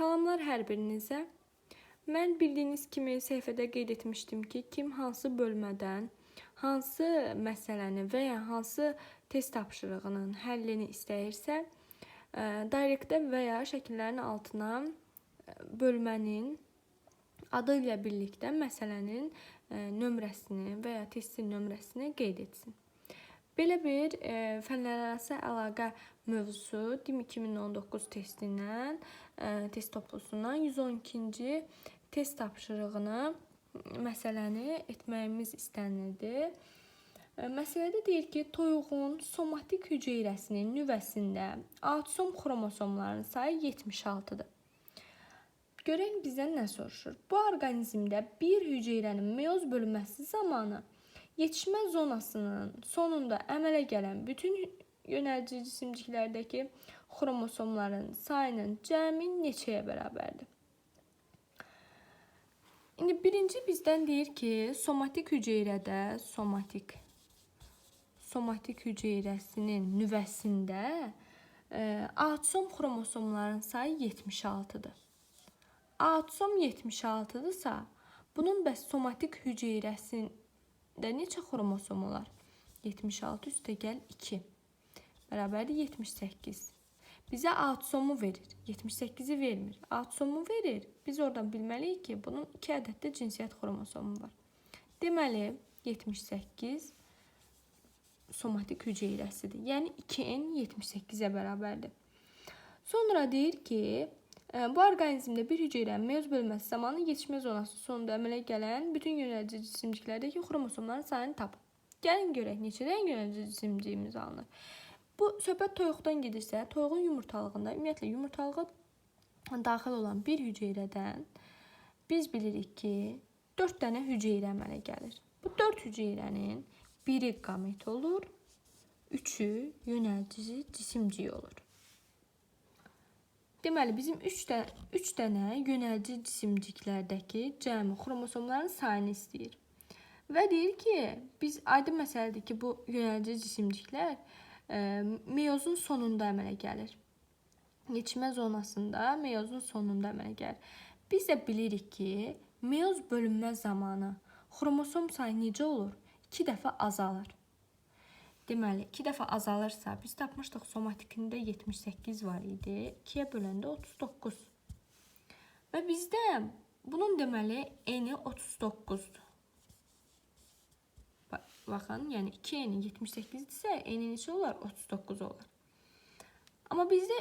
Salamlar hər birinizə. Mən bildiyiniz kimi səhifədə qeyd etmişdim ki, kim hansı bölmədən hansı məsələni və ya hansı test tapşırığının həllini istəyirsə, direktdə və ya şəkillərin altına bölmənin adı ilə birlikdə məsələnin nömrəsini və ya testin nömrəsini qeyd etsin. Belə bir e, fənlərarası əlaqə mövzusu DİM 2019 testindən, e, test toplusundan 112-ci test tapşırığını məsələni etməyimiz istənildi. E, Məsələdə deyir ki, toyuğun somatik hüceyrəsinin nüvəsində autosom xromosomlarının sayı 76-dır. Görək bizdən nə soruşur? Bu orqanizmdə bir hüceyrənin meyoz bölünməsi zamanı yetişmə zonasının sonunda əmələ gələn bütün yönəldici cisimciklərdəki xromosomların sayının cəmi neçəyə bərabərdir? İndi birinci bizdən deyir ki, somatik hüceyrədə somatik somatik hüceyrəsinin nüvəsində e, autosom xromosomların sayı 76-dır. Autosom 76-dırsa, bunun bəs somatik hüceyrəsində neçə xromosom olar? 76 üstə gəl 2 bərabərdir 78. Bizə autosomu verir. 78-i vermir. Autosomu verir. Biz oradan bilməliyik ki, bunun 2 ədəd də cinsiyyət xromosomu var. Deməli, 78 somatik hüceyrəsidir. Yəni 2n 78-ə bərabərdir. Sonra deyir ki, bu orqanizmdə bir hüceyrənin meyoz bölünməsi zamanı yetişmə zonası sonunda əmələ gələn bütün yönəlici cisimciklərdəki xromosomların sayını tapın. Gəlin görək neçə dənə yönəlici cisimciyimiz alınır. Bu söhbət toyuqdan gedirsə, toyuğun yumurtalığında ümumiyyətlə yumurtalığa daxil olan bir hüceyrədən biz bilirik ki, 4 dənə hüceyrə əmələ gəlir. Bu 4 hüceyrənin biri qamet olur, üçü yönəldici cisimciyi olur. Deməli bizim 3 dənə 3 dənə yönəldici cisimciklərdəki cəmi xromosomların sayını istəyir. Və deyir ki, biz aydın məsələdir ki, bu yönəldici cisimciklər e, meyozun sonunda əmələ gəlir. Yetişmə zonasında meyozun sonunda əmələ gəlir. Biz də bilirik ki, meyoz bölünmə zamanı xromosom sayı necə olur? 2 dəfə azalır. Deməli, 2 dəfə azalırsa, biz tapmışdıq somatikində 78 var idi. 2-yə böləndə 39. Və bizdə bunun deməli eni 39-dur. Baxın, yəni 2 eni 78-dirsə, eni neçə olar? 39 olar. Amma bizdə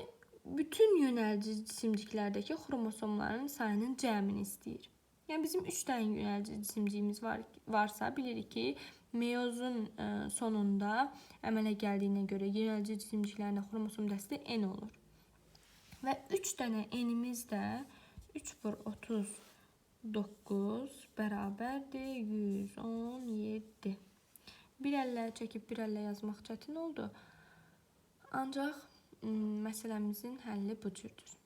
bütün yönəlici cisimciklərdəki xromosomların sayının cəmini istəyir. Yəni bizim 3 dənə yönəlici cisimciyimiz var varsa bilirik ki, meyozun ə, sonunda əmələ gəldiyinə görə yönəlici cisimciklərində xromosom dəsti n olur. Və 3 dənə n-imiz də 3 vur 39 bərabərdir 117. Bir əllə çəkib bir əllə yazmaq çətin oldu. Ancaq məsələmizin həlli bu cürdür.